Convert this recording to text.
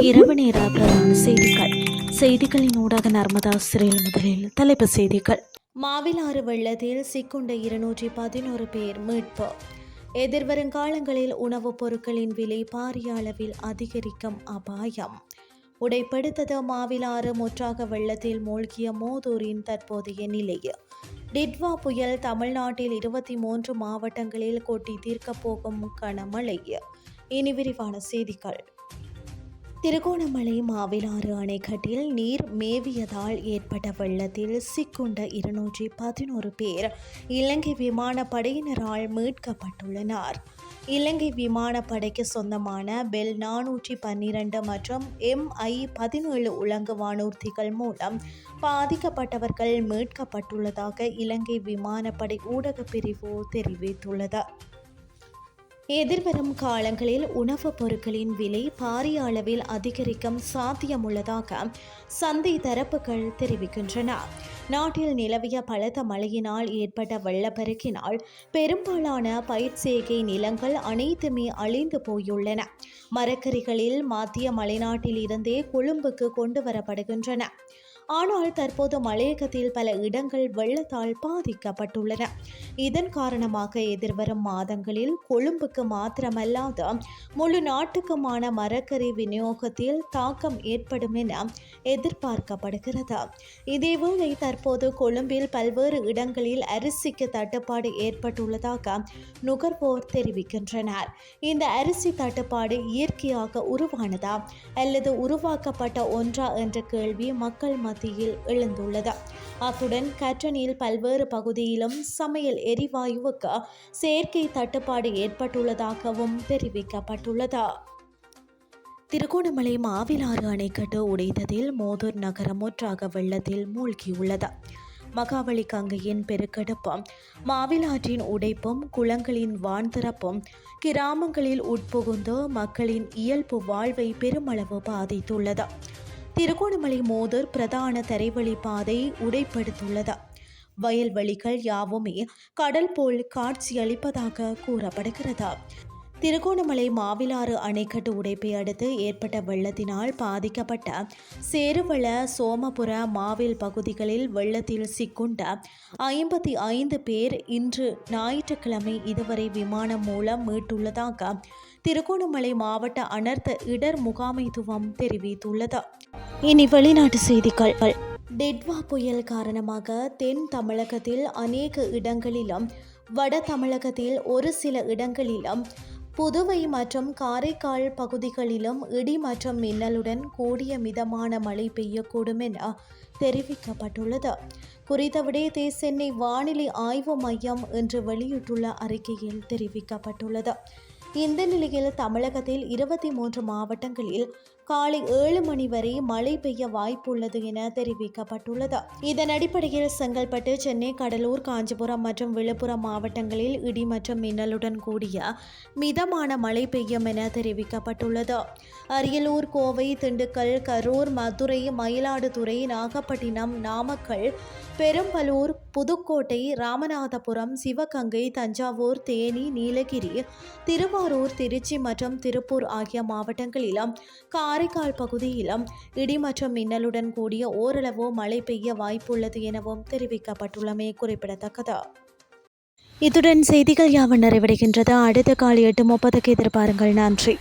இரவு நேர பிரதான செய்திகள். செய்திகளின் ஊடாக நர்மதா சிறையில் முதலில் தலைப்பு செய்திகள். மாவிலாறு வெள்ளத்தில் சிக்குண்ட இருநூற்றி பதினோரு பேர் மீட்பு. எதிர்வரும் காலங்களில் உணவுப் பொருட்களின் விலை பாரிய அளவில் அதிகரிக்கும் அபாயம். உடைப்படுத்தது மாவிலாறு முற்றாக வெள்ளத்தில் மூழ்கிய மோதூரின் தற்போதைய நிலை. டிட்வா புயல் தமிழ்நாட்டில் இருபத்தி மூன்று மாவட்டங்களில் கொட்டி தீர்க்கப் போகும் கனமழை. இனி விரிவான செய்திகள். திருகோணமலை மாவிலாறு அணைக்கட்டில் நீர் மேவியதால் ஏற்பட்ட வெள்ளத்தில் சிக்குண்ட இருநூற்றி பதினோரு பேர் இலங்கை விமானப்படையினரால் மீட்கப்பட்டுள்ளனர். இலங்கை விமானப்படைக்கு சொந்தமான பெல் நானூற்றி பன்னிரண்டு மற்றும் எம்ஐ பதினேழு உலங்கு வானூர்திகள் மூலம் பாதிக்கப்பட்டவர்கள் மீட்கப்பட்டுள்ளதாக இலங்கை விமானப்படை ஊடகப் பிரிவு தெரிவித்துள்ளது. எதிர்வரும் காலங்களில் உணவுப் பொருட்களின் விலை பாரிய அளவில் அதிகரிக்கும் சாத்தியமுள்ளதாக சந்தை தரப்புகள் தெரிவிக்கின்றன. நாட்டில் நிலவிய பலத்த மழையினால் ஏற்பட்ட வெள்ளப்பெருக்கினால் பெரும்பாலான பயிர் செய்கை நிலங்கள் அனைத்துமே அழிந்து போயுள்ளன. மரக்கறிகளில் மத்திய மலைநாட்டில் இருந்தே கொழும்புக்கு கொண்டு வரப்படுகின்றன ஆனால் தற்போது மலையகத்தில் பல இடங்கள் வெள்ளத்தால் பாதிக்கப்பட்டுள்ளன. இதன் காரணமாக எதிர்வரும் மாதங்களில் கொழும்புக்கு மாத்திரமல்லாது முழு நாட்டுக்குமான மரக்கறி விநியோகத்தில் தாக்கம் ஏற்படும் என எதிர்பார்க்கப்படுகிறது. இதேவேளை தற்போது கொழும்பில் பல்வேறு இடங்களில் அரிசிக்கு தட்டுப்பாடு ஏற்பட்டுள்ளதாக நுகர்வோர் தெரிவிக்கின்றனர். இந்த அரிசி தட்டுப்பாடு இயற்கையாக உருவானதா அல்லது உருவாக்கப்பட்ட ஒன்றா என்ற கேள்வி மக்கள் மத்தியில் எழுந்துள்ளது. அத்துடன் கற்றனில் பல்வேறு பகுதியிலும் சமையல் எரிவாயுவுக்கு செயற்கை தட்டுப்பாடு ஏற்பட்டுள்ளதாகவும் தெரிவிக்கப்பட்டுள்ளது. திருகோணமலை மாவிலாறு அணைக்கட்டு உடைத்ததில் மோதூர் நகரம் முற்றாக வெள்ளத்தில் மூழ்கியுள்ளது. மகாவலி கங்கையின் பெருக்கெடுப்பும் மாவிலாற்றின் உடைப்பும் குளங்களின் வான்திறப்பும் கிராமங்களில் உட்புகுந்து மக்களின் இயல்பு வாழ்வை பெருமளவு பாதித்துள்ளது. திருகோணமலை மோதூர் பிரதான தரைவழி பாதை உடைப்படுத்துள்ளது. வயல்வெளிகள் யாவுமே கடல் போல் காட்சியளிப்பதாக கூறப்படுகிறது. திருகோணமலை மாவிலாறு அணைக்கட்டு உடைப்பை அடுத்து ஏற்பட்ட வெள்ளத்தினால் பாதிக்கப்பட்ட சேருவள சோமபுர மாவில் பகுதிகளில் வெள்ளத்தில் சிக்குண்ட ஐம்பத்தி ஐந்து பேர் இன்று ஞாயிற்றுக்கிழமை இதுவரை விமானம் மூலம் மீட்டுள்ளதாக திருகோணமலை மாவட்ட அனர்த்த இடர் முகாமைத்துவம் தெரிவித்துள்ளது. இனி வெளிநாட்டு செய்திகள். டெட்வா புயல் காரணமாக தென் தமிழகத்தில் அநேக இடங்களிலும் வட தமிழகத்தில் ஒரு சில இடங்களிலும் புதுவை மற்றும் காரைக்கால் பகுதிகளிலும் இடி மற்றும் மின்னலுடன் கூடிய மிதமான மழை பெய்யக்கூடும் என தெரிவிக்கப்பட்டுள்ளது. குறித்த விடயத்தை சென்னை வானிலை ஆய்வு மையம் என்று வெளியிட்டுள்ள அறிக்கையில் தெரிவிக்கப்பட்டுள்ளது. இந்த நிலையில் தமிழகத்தில் இருபத்தி மூன்று மாவட்டங்களில் காலை ஏழு மணி வரை மழை பெய்ய வாய்ப்புள்ளது என தெரிவிக்கப்பட்டுள்ளது. இதன் அடிப்படையில் செங்கல்பட்டு சென்னை கடலூர் காஞ்சிபுரம் மற்றும் விழுப்புரம் மாவட்டங்களில் இடி மற்றும் மின்னலுடன் கூடிய மிதமான மழை பெய்யும் என தெரிவிக்கப்பட்டுள்ளது. அரியலூர் கோவை திண்டுக்கல் கரூர் மதுரை மயிலாடுதுறை நாகப்பட்டினம் நாமக்கல் பெரும்பலூர் புதுக்கோட்டை ராமநாதபுரம் சிவகங்கை தஞ்சாவூர் தேனி நீலகிரி திருவாரூர் திருச்சி மற்றும் திருப்பூர் ஆகிய மாவட்டங்களிலும் காரைக்கால் பகுதியிலும் இடி மற்றும் மின்னலுடன் கூடிய ஓரளவு மழை பெய்ய வாய்ப்புள்ளது எனவும் தெரிவிக்கப்பட்டுள்ளமை குறிப்பிடத்தக்கது. இத்துடன் செய்திகள் யாவன் நிறைவடைகின்றது. அடுத்த காலை எட்டு முப்பதுக்கு எதிர்பாருங்கள். நன்றி.